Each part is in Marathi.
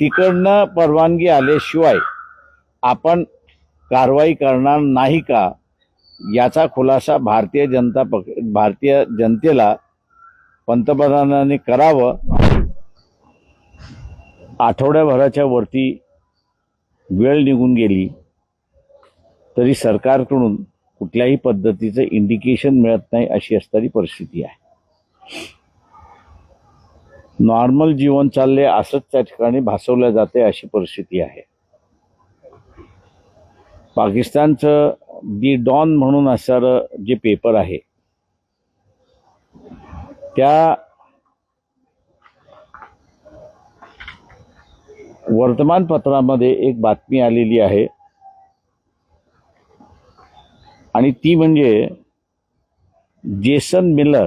तिकडनं परवानगी आल्याशिवाय आपण कारवाई करणार नाही का? याचा खुलासा भारतीय जनता पक्ष भारतीय जनतेला पंतप्रधानांनी करावं. आठवड्याभराच्या वरती वेळ निघून गेली तरी सरकारकडून कुठल्याही पद्धतीचं इंडिकेशन मिळत नाही अशी असणारी परिस्थिती आहे. नॉर्मल जीवन चालले असंच त्या ठिकाणी भासवलं जाते अशी परिस्थिती आहे. पाकिस्तानचं दी डॉन म्हणून असणारं जे पेपर आहे त्या वर्तमानपत्रामध्ये एक बातमी आलेली आहे. आणि ती म्हणजे जेसन मिलर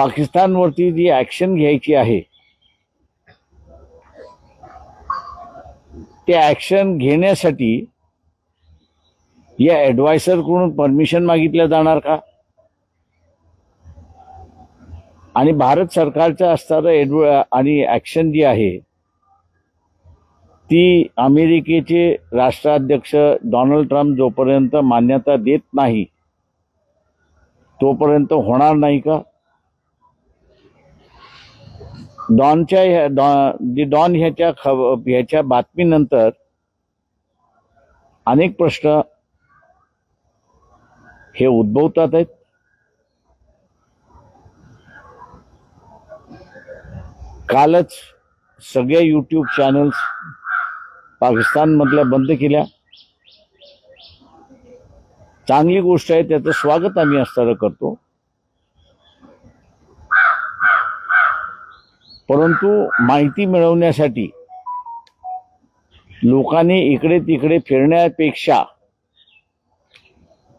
पाकिस्तानवरती जी ॲक्शन घ्यायची आहे ते ॲक्शन घेण्यासाठी या ॲडवायसरकडून परमिशन मागितलं जाणार का? आणि भारत सरकारचं असणारं एडव आणि ॲक्शन जी आहे ती अमेरिकेचे राष्ट्राध्यक्ष डोनाल्ड ट्रम्प जोपर्यंत मान्यता देत नाही तोपर्यंत होणार नाही का? डॉनच्या ह्या डॉ डॉन ह्याच्या खब ह्याच्या बातमीनंतर अनेक प्रश्न हे उद्भवतात आहेत. कालच सगळ्या यूट्यूब चॅनल्स पाकिस्तानमधल्या बंद केल्या. चांगली गोष्ट आहे त्याचं स्वागत आम्ही असताना करतो. परंतु माहिती मिळवण्यासाठी लोकांनी इकडे तिकडे फिरण्यापेक्षा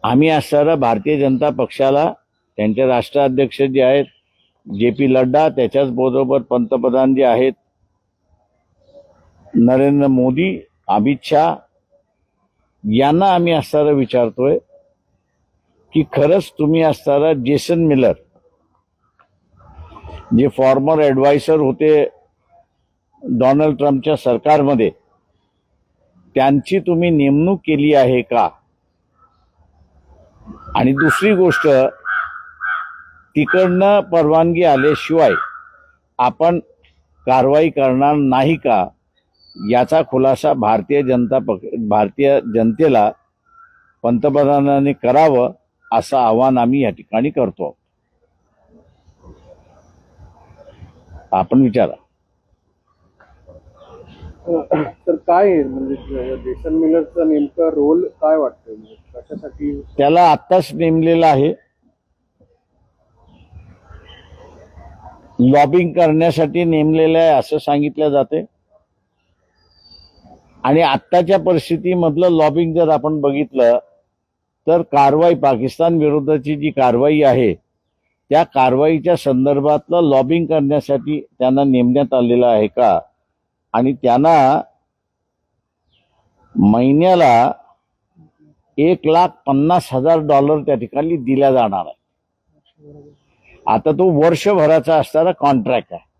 आम्ही असणारा भारतीय जनता पक्षाला त्यांचे राष्ट्राध्यक्ष जे आहेत जे पी लड्डा त्याच्याच बरोबर पंतप्रधान जे आहेत नरेंद्र मोदी अमित शहा यांना आम्ही असणारा विचारतोय की खरंच तुम्ही असणारा जेसन मिलर जे फॉर्मर ॲडवायसर होते डोनाल्ड ट्रम्पच्या सरकारमध्ये त्यांची तुम्ही नेमणूक केली आहे का? आणि दुसरी गोष्ट तिकडनं परवानगी आल्याशिवाय आपण कारवाई करणार नाही का? याचा खुलासा भारतीय जनता पक्ष भारतीय जनतेला पंतप्रधानांनी करावं असं आवाहन आम्ही या ठिकाणी करतो. आपण विचारा. तर काय म्हणजे जेसन मिलरचा नेमका रोल काय वाटतोय? म्हणजे कशासाठी? त्याला आत्ताच नेमलेलं आहे. लॉबिंग करण्यासाठी नेमलेलं आहे असं सांगितलं जाते. आणि आत्ताच्या परिस्थितीमधलं लॉबिंग जर आपण बघितलं तर कारवाई पाकिस्तान विरोधाची जी कारवाई आहे त्या कारवाईच्या संदर्भातलं लॉबिंग करण्यासाठी त्यांना नेमण्यात आलेलं आहे का? आणि त्यांना महिन्याला एक लाख पन्नास हजार डॉलर त्या ठिकाणी दिल्या जाणार आहे. आता तो वर्षभराचा असणारा कॉन्ट्रॅक्ट आहे.